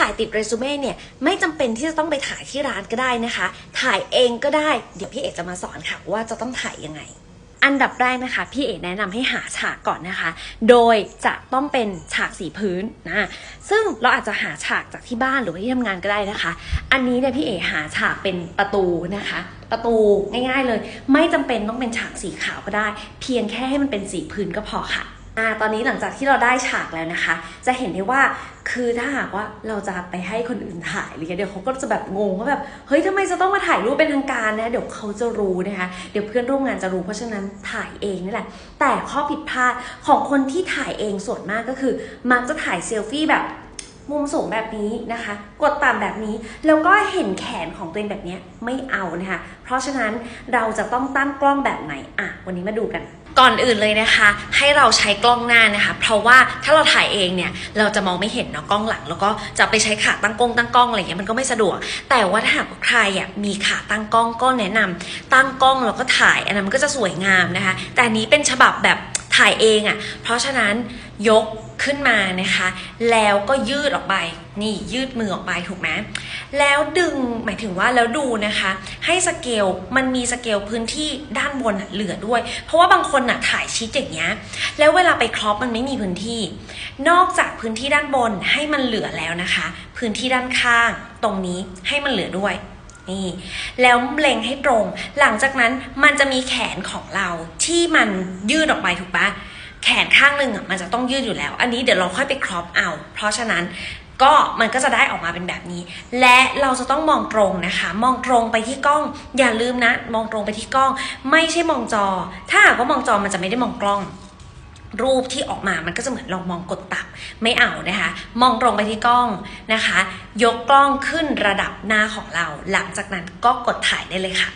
ถ่ายติดเรซูเม่เนี่ยไม่จำเป็นที่จะต้องไปถ่ายที่ร้านก็ได้นะคะ ถ่ายเองก็ได้ เดี๋ยวพี่เอกจะมาสอนค่ะว่าจะต้องถ่ายยังไงอันดับแรกนะคะพี่เอกแนะนำให้หาฉากก่อนนะคะ โดยจะต้องเป็นฉากสีพื้นนะซึ่งเราอาจจะหาฉากจากที่บ้านหรือที่ทำงานก็ได้นะคะ อันนี้เนี่ยพี่เอกหาฉากเป็นประตูนะคะ ประตูง่าย ๆเลย ไม่จำเป็นต้องเป็นฉากสีขาวก็ได้ เพียงแค่ให้มันเป็นสีพื้นก็พอค่ะ อ่าตอนนี้หลังจากที่เราได้ฉากแล้วนะคะ จะเห็นได้ว่าคือถ้าหากว่าเราจะไปให้คนอื่นถ่ายอะไรเงี้ยเดี๋ยวเขาก็จะแบบงงว่าแบบเฮ้ยทำไมจะต้องมาถ่ายรูปเป็นทางการนะเดี๋ยวเขาจะรู้นะคะเดี๋ยวเพื่อนร่วมงานจะรู้เพราะฉะนั้นถ่ายเองนี่แหละ แต่ข้อผิดพลาดของคนที่ถ่ายเองส่วนมากก็คือ มักจะถ่ายเซลฟี่แบบ มุมสูงแบบนี้นะคะ กดต่ำแบบนี้ แล้วก็เห็นแขนของตัวเองแบบนี้ไม่เอานะคะ เพราะฉะนั้นเราจะต้องตั้งกล้องแบบไหนอะวันนี้มาดูกันก่อนอื่นเลยนะคะ ให้เราใช้กล้องหน้านะคะ เพราะว่าถ้าเราถ่ายเองเนี่ยเราจะมองไม่เห็นเนาะกล้องหลัง แล้วก็จะไปใช้ขาตั้งกล้องตั้งกล้องอะไรเงี้ยมันก็ไม่สะดวก แต่ว่าถ้าหากใครอะมีขาตั้งกล้องก็แนะนำตั้งกล้องแล้วก็ถ่ายอันนั้นมันก็จะสวยงามนะคะ แต่นนี้เป็นฉบับแบบถ่ายเองอะเพราะฉะนั้นยก ขึ้นมานะคะ แล้วก็ยืดออกไป นี่ยืดมือออกไปถูกไหมแล้วดึงหมายถึงว่าแล้วดูนะคะ ให้สเกลมันมีสเกลพื้นที่ด้านบนเหลือด้วย เพราะว่าบางคนน่ะถ่ายชิดอย่างเงี้ยแล้วเวลาไปครอปมันไม่มีพื้นที่ นอกจากพื้นที่ด้านบนให้มันเหลือแล้วนะคะ พื้นที่ด้านข้างตรงนี้ให้มันเหลือด้วยนี่แล้วเล็งให้ตรง หลังจากนั้นมันจะมีแขนของเราที่มันยืดออกไปถูกปะ แขนข้างหนึ่งอะมันจะต้องยืดอยู่แล้ว อันนี้เดี๋ยวเราค่อยไปครอปเอา เพราะฉะนั้นก็มันก็จะได้ออกมาเป็นแบบนี้ และเราจะต้องมองตรงนะคะ มองตรงไปที่กล้อง อย่าลืมนะ มองตรงไปที่กล้อง ไม่ใช่มองจอ ถ้าหากว่ามองจอมันจะไม่ได้มองกล้องรูปที่ออกมา มันก็จะเหมือนเรามองกดตับ ไม่เอานะคะ มองตรงไปที่กล้องนะคะ ยกกล้องขึ้นระดับหน้าของเรา หลังจากนั้นก็กดถ่ายได้เลยค่ะ